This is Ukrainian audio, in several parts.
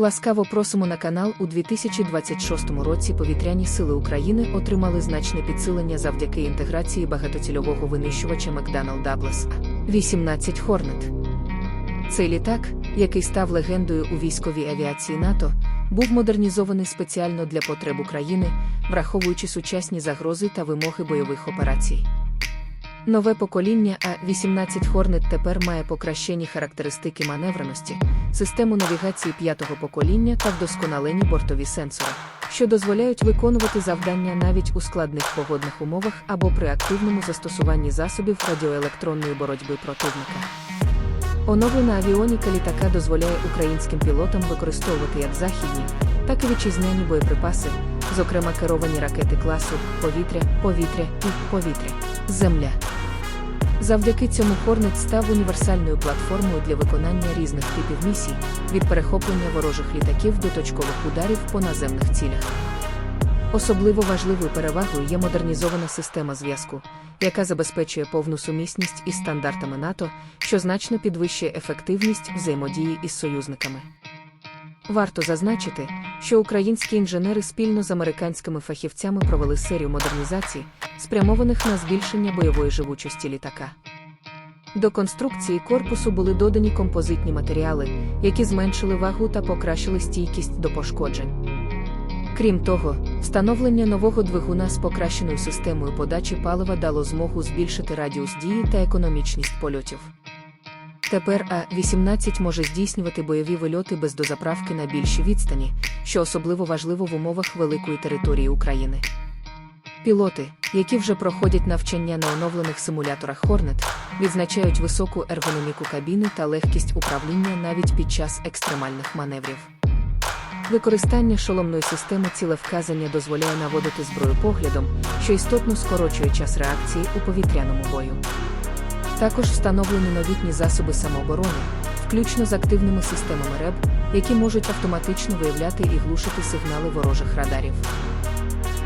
Ласкаво просимо на канал у 2026 році повітряні сили України отримали значне підсилення завдяки інтеграції багатоцільового винищувача McDonnell Douglas А-18 Hornet. Цей літак, який став легендою у військовій авіації НАТО, був модернізований спеціально для потреб України, враховуючи сучасні загрози та вимоги бойових операцій. Нове покоління А-18 Hornet тепер має покращені характеристики маневреності, систему навігації п'ятого покоління та вдосконалені бортові сенсори, що дозволяють виконувати завдання навіть у складних погодних умовах або при активному застосуванні засобів радіоелектронної боротьби противника. Оновлена авіоніка літака дозволяє українським пілотам використовувати як західні, так і вітчизняні боєприпаси, зокрема керовані ракети класу повітря, повітря і повітря, земля. Завдяки цьому Хорнет став універсальною платформою для виконання різних типів місій, від перехоплення ворожих літаків до точкових ударів по наземних цілях. Особливо важливою перевагою є модернізована система зв'язку, яка забезпечує повну сумісність із стандартами НАТО, що значно підвищує ефективність взаємодії із союзниками. Варто зазначити, що українські інженери спільно з американськими фахівцями провели серію модернізацій, спрямованих на збільшення бойової живучості літака. До конструкції корпусу були додані композитні матеріали, які зменшили вагу та покращили стійкість до пошкоджень. Крім того, встановлення нового двигуна з покращеною системою подачі палива дало змогу збільшити радіус дії та економічність польотів. Тепер А-18 може здійснювати бойові вильоти без дозаправки на більші відстані, що особливо важливо в умовах великої території України. Пілоти, які вже проходять навчання на оновлених симуляторах Hornet, відзначають високу ергономіку кабіни та легкість управління навіть під час екстремальних маневрів. Використання шоломної системи цілевказання дозволяє наводити зброю поглядом, що істотно скорочує час реакції у повітряному бою. Також встановлені новітні засоби самооборони, включно з активними системами РЕБ, які можуть автоматично виявляти і глушити сигнали ворожих радарів.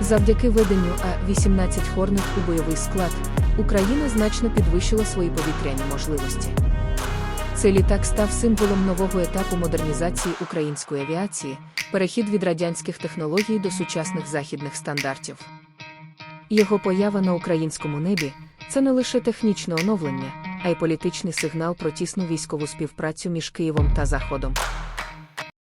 Завдяки веденню А-18 Хорнет у бойовий склад, Україна значно підвищила свої повітряні можливості. Цей літак став символом нового етапу модернізації української авіації, перехід від радянських технологій до сучасних західних стандартів. Його поява на українському небі це не лише технічне оновлення, а й політичний сигнал про тісну військову співпрацю між Києвом та Заходом.